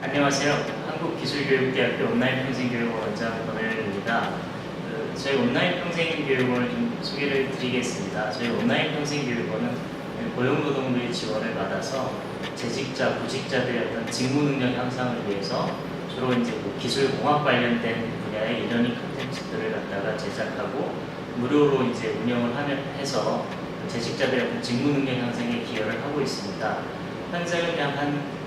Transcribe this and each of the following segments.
안녕하세요. 한국기술교육대학교 온라인 평생교육원 원장 권혜련입니다. 그, 저희 온라인 평생교육원을 좀 소개를 드리겠습니다. 저희 온라인 평생교육원은 고용노동부의 지원을 받아서 재직자, 구직자들의 어떤 직무 능력 향상을 위해서 주로 이제 그 기술공학 관련된 분야의 이러닝 콘텐츠들을 갖다가 제작하고 무료로 이제 운영을 하면 해서 재직자들의 어떤 직무 능력 향상에 기여를 하고 있습니다. 현재는 약 한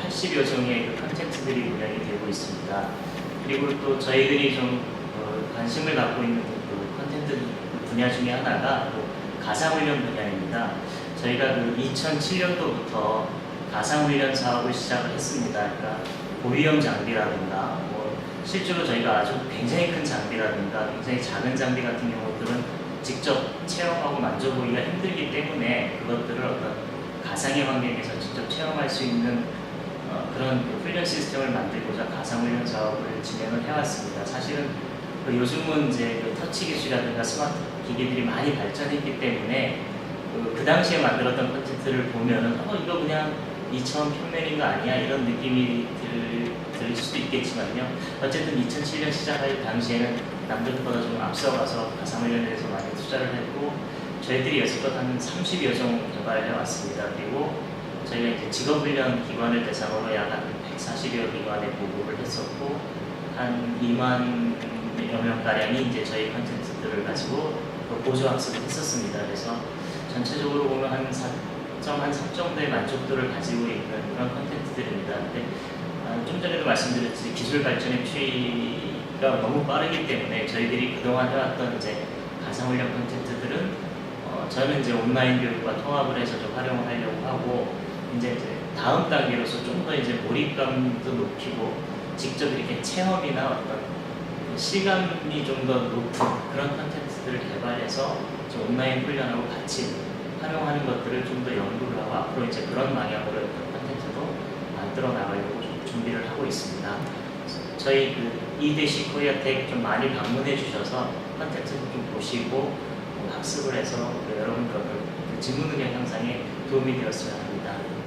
180여 종의 그 콘텐츠들이 운영이 되고 있습니다. 그리고 또 저희들이 좀 어, 관심을 갖고 있는 그 콘텐츠 분야 중에 하나가 또 가상훈련 분야입니다. 저희가 그 2007년도부터 가상훈련 사업을 시작을 했습니다. 그러니까 고위험 장비라든가 뭐 실제로 저희가 아주 굉장히 큰 장비라든가 굉장히 작은 장비 같은 경우들은 직접 체험하고 만져보기가 힘들기 때문에 그것들을 어떤 가상의 환경에서 직접 체험할 수 있는 그 시스템을 만들고자 가상훈련 사업을 진행을 해왔습니다. 사실은 그 요즘은 이제 그 터치 기술이라든가 스마트 기기들이 많이 발전했기 때문에 그, 그 당시에 만들었던 콘텐츠를 보면은 어 이거 그냥 이처럼 평면인 거 아니야 이런 느낌이 들, 들 수도 있겠지만요. 어쨌든 2007년 시작할 당시에는 남들보다 좀 앞서가서 가상훈련에 대해서 많이 투자를 했고 저희들이 여태껏 한 30여 종 개발을 해왔습니다. 그리고 저희가 이제 직업훈련 기관을 대상으로 약 한 140여 기관에 보고를 했었고 한 2만여 명가량이 이제 저희 컨텐츠들을 가지고 그 보조 학습을 했었습니다. 그래서 전체적으로 보면 한 4점, 한 3 정도의 만족도를 가지고 있는 그런 컨텐츠들입니다. 근데 아, 좀 전에도 말씀드렸듯이 기술 발전의 추이가 너무 빠르기 때문에 저희들이 그동안 해왔던 이제 가상훈련 컨텐츠들은 어, 저는 이제 온라인 교육과 통합을 해서 좀 활용을 하려고 하고 이제 이제 다음 단계로서 좀 더 이제 몰입감도 높이고 직접 이렇게 체험이나 어떤 그 시간이 좀 더 높은 그런 컨텐츠들을 개발해서 온라인 훈련하고 같이 활용하는 것들을 좀 더 연구를 하고 앞으로 이제 그런 방향으로 어떤 컨텐츠도 만들어 나가려고 좀 준비를 하고 있습니다. 저희 그 이대시 코리아텍 좀 많이 방문해 주셔서 컨텐츠도 좀 보시고 뭐 학습을 해서 그 여러분들 그 직무 능력 향상에 도움이 되었으면 합니다.